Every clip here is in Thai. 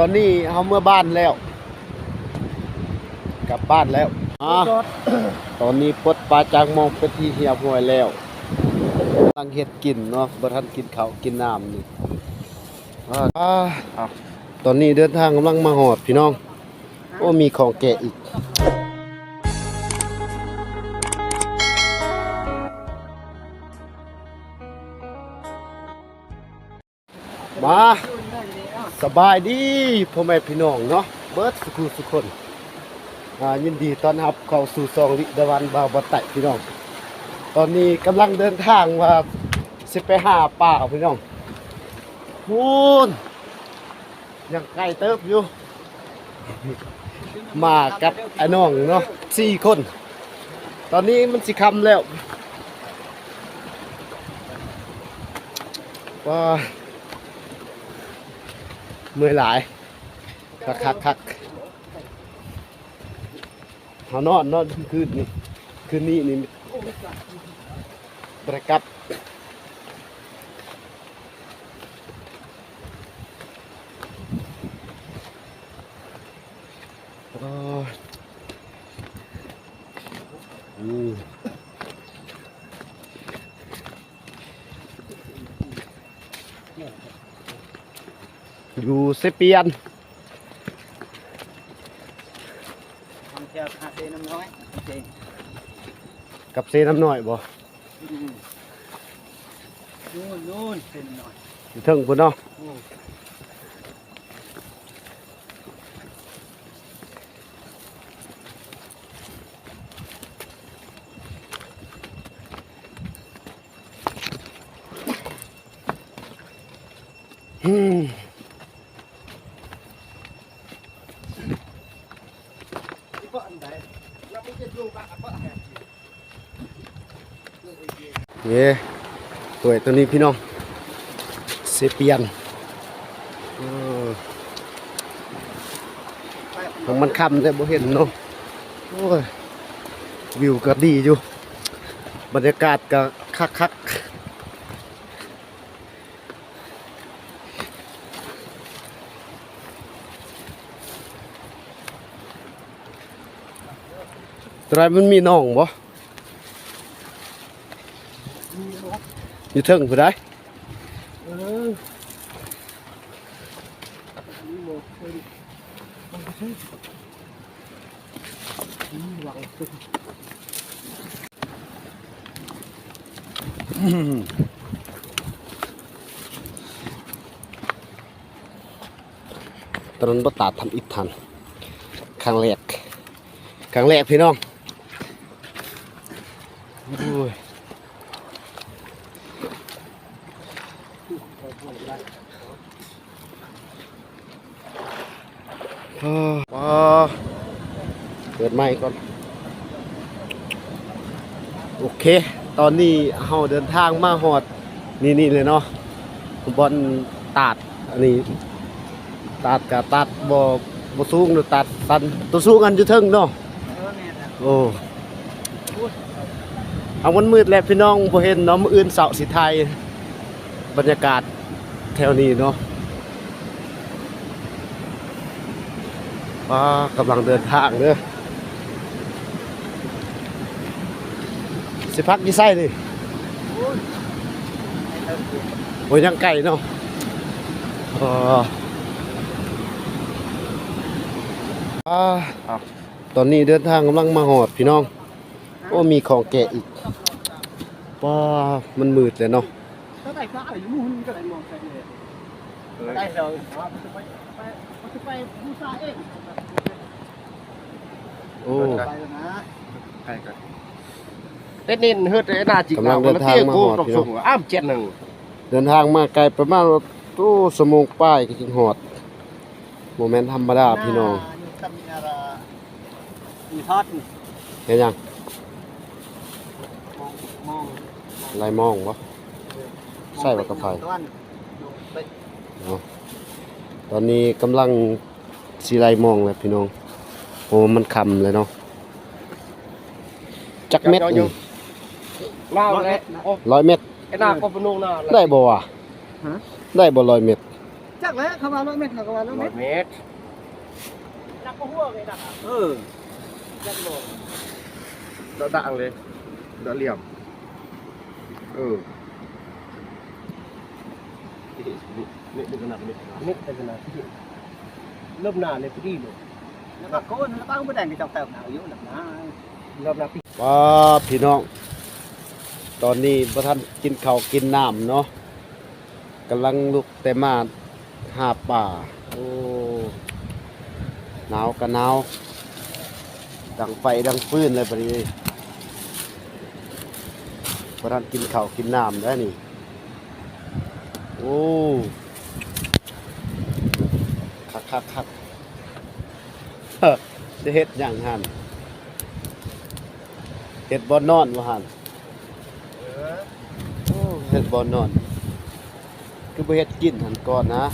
ตอนนี้เฮาเมื่อบ้านแล้ว กลับบ้านแล้วอ่าตอนนี้ปลดปลาจางมองเป็นที่เหียบหวยแล้วกำลังเฮ็ดกินเนาะบ่ทันกินเขากินน้ำนี่อ่าอ่าตอนนี้เดินทางกำลังมาหอดพี่น้อง โอ้มีของแกะอีกมา สบายดีพ่อแม่พี่น้องเนาะเบิร์ดสุขุสุคนยินดีต้อนรับเข้าสู่ซองลิดวันบาวบะไตพี่น้อง ตอนนี้กำลังเดินทางว่าสิไปหาป่าพี่น้องพูนยังไกลเติบอยู่ มากับไอ้น้องเนาะสี่คน ตอนนี้มันสิคำแล้วว่า เมื่อยหลาย คักคักคักเขานอนนอนคืนนี่คืนนี้นี่ประกับโอ้อืม อยู่เซเปียนทำเจ้าคาเฟ่น้ำน้อยโอเคกับเซน้ำหน่อยบ่นู่นนู่นเป็นหน่อยอยู่เทิงพุ่นเนาะโอ้ อืม ที่ก็อันใดเราไม่จะดูบ้างอะก็แหก เย่ตัวตัวนี้พี่น้องเซเปียนของมันคำแต่บ่เห็นเนาะโอ้ยวิวก็ดีอยู่ บรรยากาศก็คักคักตรายมันมีน้องบ่ อยู่เทิงผู้ใดเออนี่โมเคยมันก็ใช่นี่หวังตึงตอนนั้นบ่ตาดทำอีกทันครั้งแรกครั้งแรกพี่น้องโอ้ย อ้าเปิดไมค์ก่อน โอเค ตอนนี้เฮาเดินทางมาหอด นี่นี่เลยเนาะบอลตาดอันนี้ตัดกับตัดบ่บ่สูงหรือตัดตันตัวสูงกันอยู่เทิงเนาะเออแม่นะโอ้เอามันมืดแล้วพี่น้องบ่เห็นเนาะมื้ออื่นเสาสิไทยบรรยากาศแถวนี้เนาะ ว้ากำลังเดินทางเด้อสิพักยี่ไส้นี่โอ้ยยังไก่เนาะอ๋ออ่าตอนนี้เดินทางกำลังมาหอดพี่น้อง โอ้มีของแกะอีกป้ามันมืดเลยเนาะถ้าได้ฟ้าอยู่มุ่นก็ได้มองใส่เลยได้เราไปไปไปบูชาเอง โอ้ไปแล้วนะเต้นนินเฮ็ดไอ้หน้าจิกกำลังเดินทางมาหอดต้องพี่น้ส่องงอ้ามเจ็ดหนึ่งเดินทางมาไกลประมาณตู้สมงป้ายก็จึงหอดโมเมนต์ธรรมดาพี่น้องตำนารามีทอดเห็นยังมองมองลายมองวะใช่ว่ากระไฟตอนนี้กำลังสีไลมองเลยพี่น้อง โอ้มันคำเลยเนาะจักเม็ดนี่เล่าเลยโอ้ร้อยเม็ดไอ้หน้าก็เป็นนุ่งหน้าได้บ่วะฮะ ได้บ่ร้อยเม็ดจักแล้วเขาว่าร้อยเมตรเขาก็ว่าร้อยเมร้อตยรเมตรนักก็หัวเลยนักเออจักบอกเราดังเลยเราเหลี่ยม เออนี่นี่นี่ขนาดนี้นี่เป็นขนาดที่เริ่มนานเลยพี่เลยแล้วก็โคนแล้วบ้างบ่ได้มีจับแต่หนาวอยู่ ว้าพี่น้อง ตอนนี้พระท่านกินข้าวกินน้ำเนาะกำลังลุกแต่มาหาป่าโอ้หนาวกันหนาว ดังไฟดังฟืนเลยปนี้พระท่านกินข้าวกินน้ำได้นี่ โอ้คักคักคัก จะเฮ็ดอย่างหันเฮ็ดบ่นอนว่าหันเฮ็ดบ่นอน คือบ่เฮ็ดกินหันก่อนนะ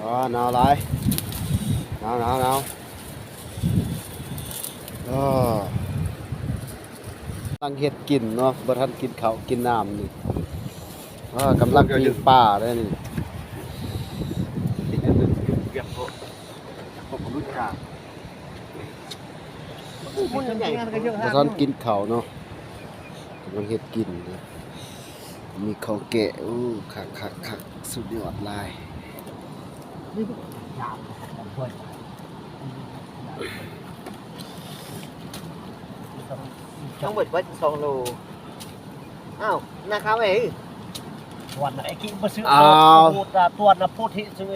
อ๋อหนาวหลายหนาวหนาวหนาวอ้อกำลังเฮ็ดกินเนาะบ่ทันกินข้าวกินน้ำนี่อ่ากำลังกินป่าเลยนี่ เรียกเขาผมรู้จัก มันใหญ่ก็เยอะบ่ฮะทันกินข้าวเนาะกำลังเฮ็ดกินนะมีข้าวแกะอู้คักคักคักสุดยอดหลายทั้งหมดว่าสองโลอ้าวนะครับเอ้ยวันไหนกินมาซื้ออ้าวพูดอะตัวนะพูดที่ซื้อ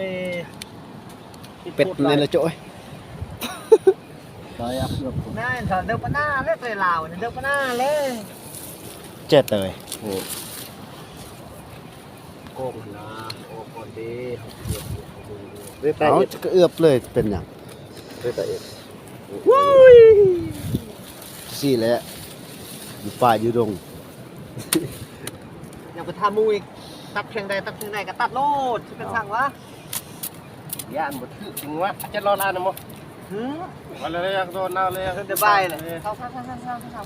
เป็ดนี่ละโจ้ยไปอะเพื่อ นผมนั่นถอนเดิมปะหน้าเลยไปลาวเนี่ยเดิมปะหน้าเลยเจ็ดเลยโก้นะโอ้คนดีเรียกแต่เอาเอ็ดจะก็เอือบเลยเป็นหยังเรียกแต่เอ็ดสี่แหละอยู่ป่าอยู่ดงอย่างไปทำมูอีกตัดเพียงใดตัดเพียงใดก็ตัดโลดที่เป็นสั่งวะย่านบ่ถือจริงวะจะรอลานนะมั้ง หืมวันเลยอยากโดนเอาเลยเดินบายเลยเข้าเข้าเข้าเข้าเข้า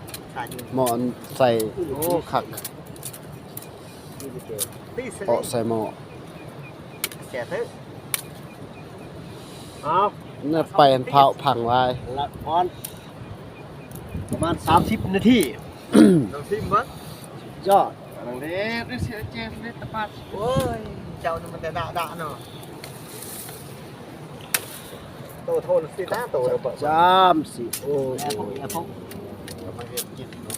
เข้าเดี๋ยวนี้กะหนึ่งเราปากเอ้โต๊ะยาละบาทอันที่คุณโดนปิเหรอโต๊ะอุสิอาอันแล้วบ่บ่เอาหม้อคันตีสนี่นี่ขาดอยู่หม้ออันใส่โอ้คักตีสเปาะใส่หม้อแก่เถอะเอาน่าไปอันเผาพังไว้ ละพรประมาณ30นาทีลองซิมมั้งยอดอันนี้เรียกเสียเจมเรียกตะปัดโอ้ยเจ้านี่มันจะด่าด่าเนาะโตโทนสินะโตระเบิดจามสิโอ้แอร์พกแอร์พก กำลังเฮ็ดกินเนาะ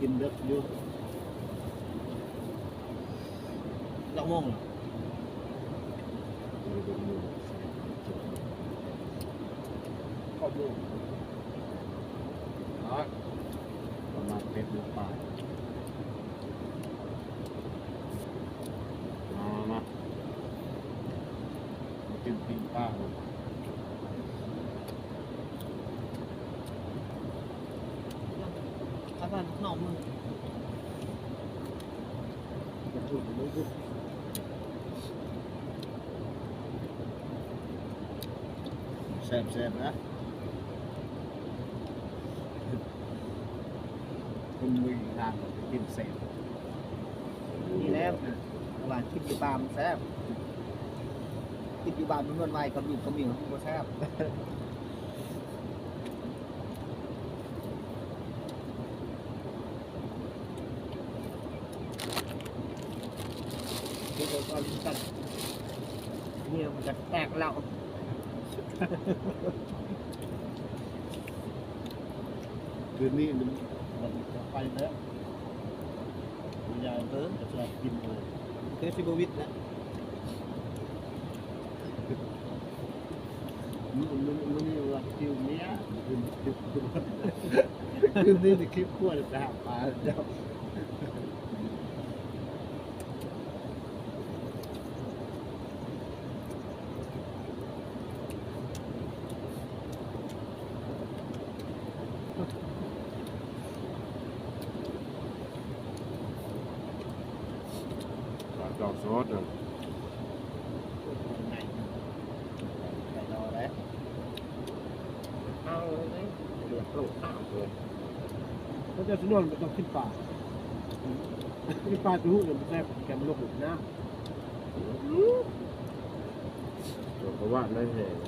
ริงเลยโอ้ เปิดไม้ตอน เดี๋ยวไปเรื่อยๆกินข้าวเด้อ พี่น้องกินข้าวน้ำกันเด้อปีป้าได้มื้อนี้นะ กินเด็กอยู่ จักโมง ขอบคุณประมาณเป็ดหรือปลามามามากินปีป้าเลย ข้า อมแซ่บแซ่บนะคุณมือทางกินแซ่บนี่แหละหวานคิดอยู่บามแซ่บคิดอยู่บามมันนวลไวกับอยู่กับมิวมันแซ่บ คิดว่าความกันเนี่ยมันจะแตกแล้วสคืนนี้มันมันจะไปแล้วยายเออจะชอบกินเลยคือสิบวิทย์นะมันมันมันนี่ว่าคิวเนี้ยคืนคืนคืนคืนนี้ในคลิปขั้วจะหาปลาเจ้า ดอกโซดน่ะไปรอแล้วเอาเลยเดือดลูกข้าวเลยเขาจะสนวนมันต้องขึ้นป่าขึ้นป่าจะหู้เลยมันแซ่บแกมันลงหลุมน้เพราะว่านั่นเองำเพ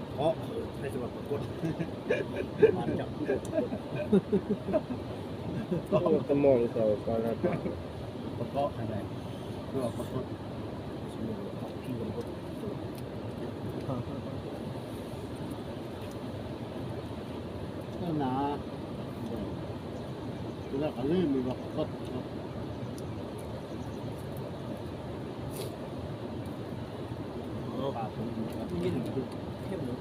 ราะในจังหวัดปรากฏมันจับผู้ตะมองเขาก็แล้วกันประกอบอะไรเพื่อประกอบสมุนไพรที่มันก็ก็หนาแล้วก็เริ่มมีว่าประกอบ ปลาผมยิ่งเข้มเลย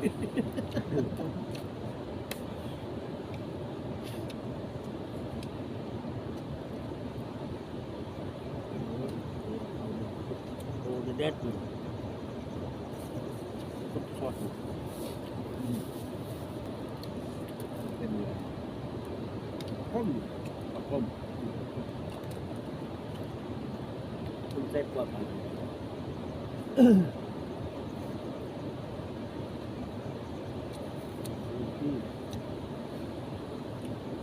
โอ้เด็ดเลยชอบเป็นข้มข้มคุณเซ็ตกว่ามัน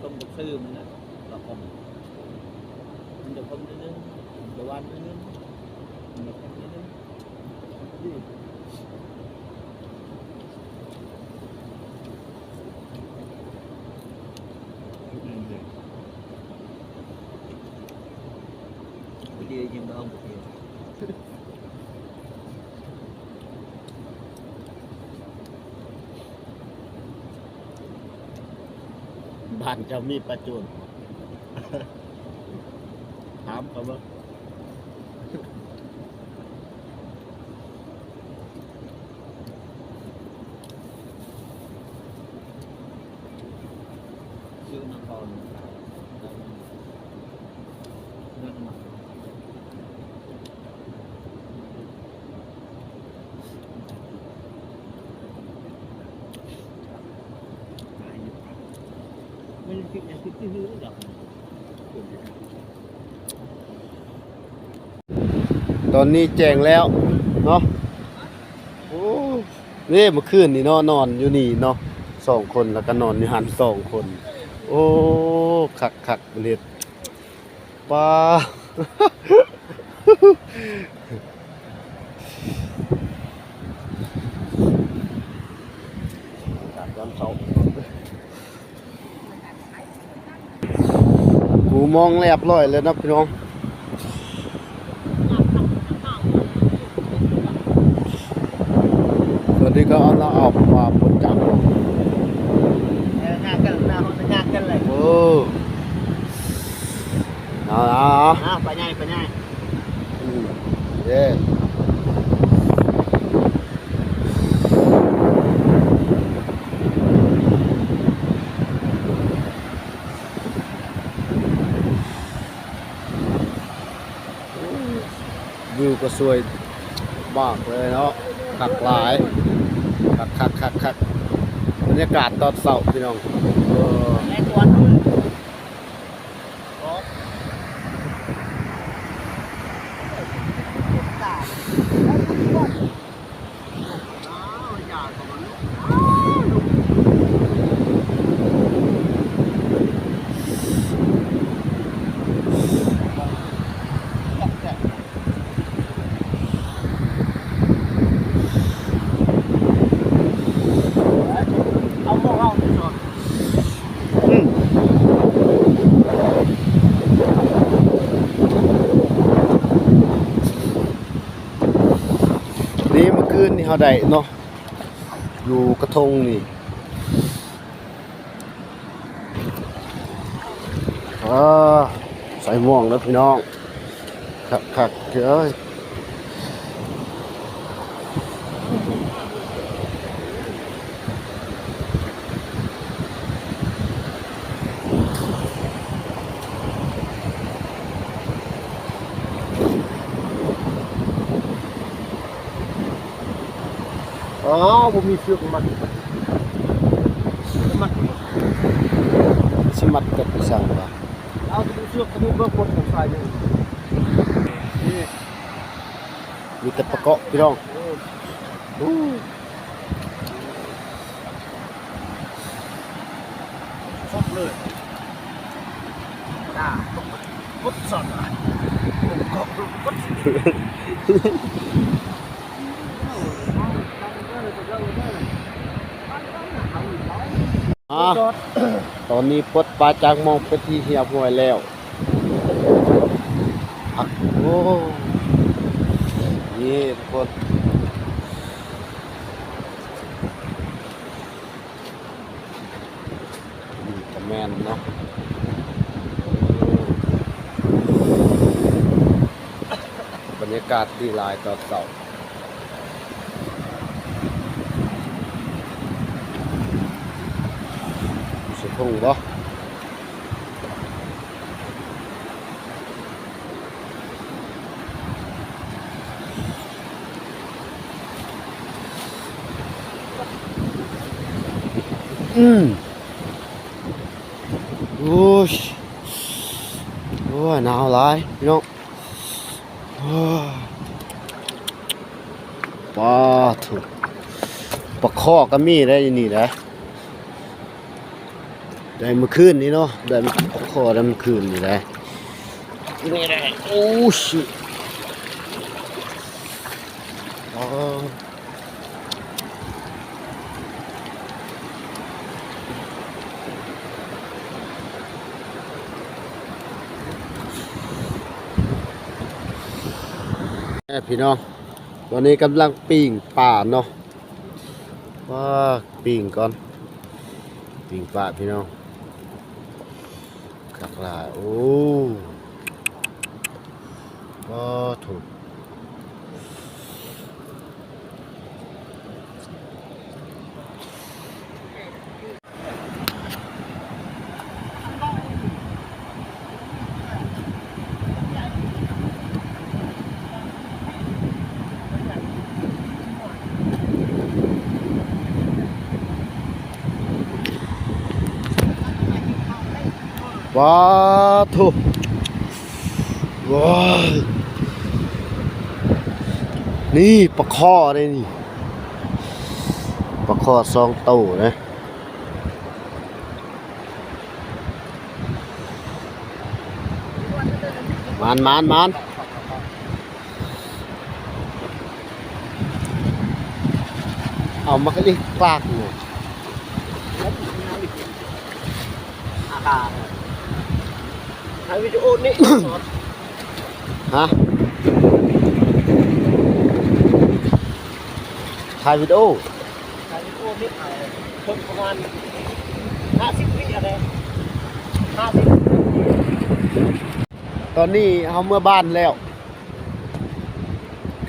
ต้มกับซื่อมันนะกระพงมันจะพงนิดนึงจะหวานนิดนึงมันจะเค็มนิดนึง Bây giờ nhưng mà không được nhiều บ้านเจะมีประจุนถามเขาว่า Chưa nó còn Nước mặt ไม่ได้คิดอย่างคิดที่ฮื้อหรอตอนนี้แจงแล้ว เนาะโอ้นี่เมื่อคืนนี่เนาะนอนอยู่นี่เนาะสองคนแล้วก็นอนอยู่หันสองคน โอ้คักคักเลยป้าการย้อนเสากูมองเรียบร้อยแล้วนะพี่น้องสวัสดีก็เอาละออกมาปนจังานกันหน้าห้องงานกัน เลยโอ้เอาละเอาอ่าไปง่ายไปง่ายอืมเย้วิวก็สวยมากเลยเนาะคักหลายคักคักคักคักบ รรยากาศตอนเสาร์พี่น้องเออ แรงกวนนู้นโอ้ตายแล้วคุณก่อนอ้าวอย่าก่อนลูก บ เฮาได้เนาะอยู่กระทงนี่อ่าใส่ม่วงแล้วพี่น้องคักคักๆเอ้ย อ๋อผมมีเชือกมัดมัดสมัดกับพี่สั่งว่าเอาตัวเชือกตัวนี้เบิ่งบนของสายนี่มีแต่ประกอบพี่น้องอู้ครบเลยจ้าพุทธสอนอะก็พุทธ อะต อนนี้ปลดปลาจางมองเป็นที่เหียบหวยแล้วพักโอ้นี่ทุกคนนี่แมนเนาะบรรยากาศดีลายตอนเสาร์ สุดทุ่งบ่อืมโอ้ยโอ้ยหนาวหลายพี่น้องโอ้ยป้าถูกปลาข้อก็มีได้ยู่นี่นะ ได้เมื่อคืนนี้เนาะได้ปลาข้อได้เมื่อคืนนี่แหละนี่แหละโอ้ชิอ๋อแม่พี่น้องตอนนี้กำลังปิ้งป่าเนาะว่าปิ้งก่อนปิ้งป่าพี่น้องขัก หลายโอ้ก็ถูก ว้าถูกว้านี่ปลาข้อได้นี่ปลาข้อซองเต้านะมานมานมานเอามาก็เรียกปลากหน่อยอาคา ถ่ายวิดีโอนี่ฮะถ่ายวิดีโอถ่ายวิดีโอนี่ถ่ายคนประมาณห้าสิบวิอะไรห้าสิบตอนนี้เขาเมื่อบ้านแล้ว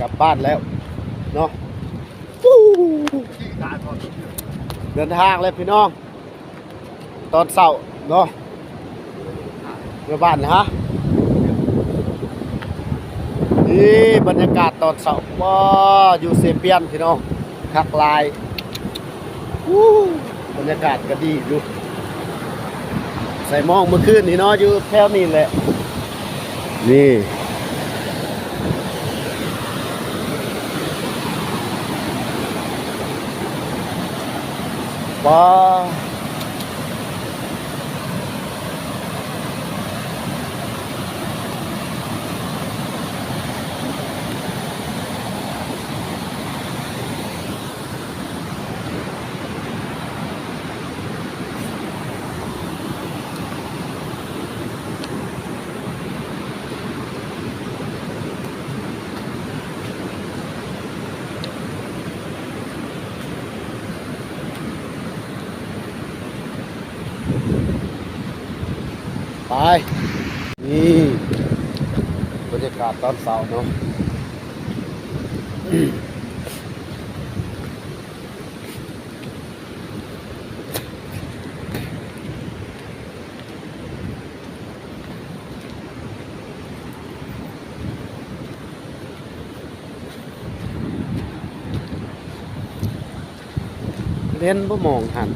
กลับบ้านแล้วเนาะฟู้การก่อนเดินทางเลยพี่น้อง ตอนเสาร์เนาะ เมื่อบ้านนะฮะนี่บรรยากาศตอนเสาร์ว้าอยู่เซเปียนพี่น้องคักลายวู้บรรยากาศก็ดีอยู่ใส่มองเมื่อคืนนี่เนาะอยู่แถวนี้แหละ นี่ป้า ไป นี่บรรยากาศตอนเสาร์เนาะเล่นบ่มองหัน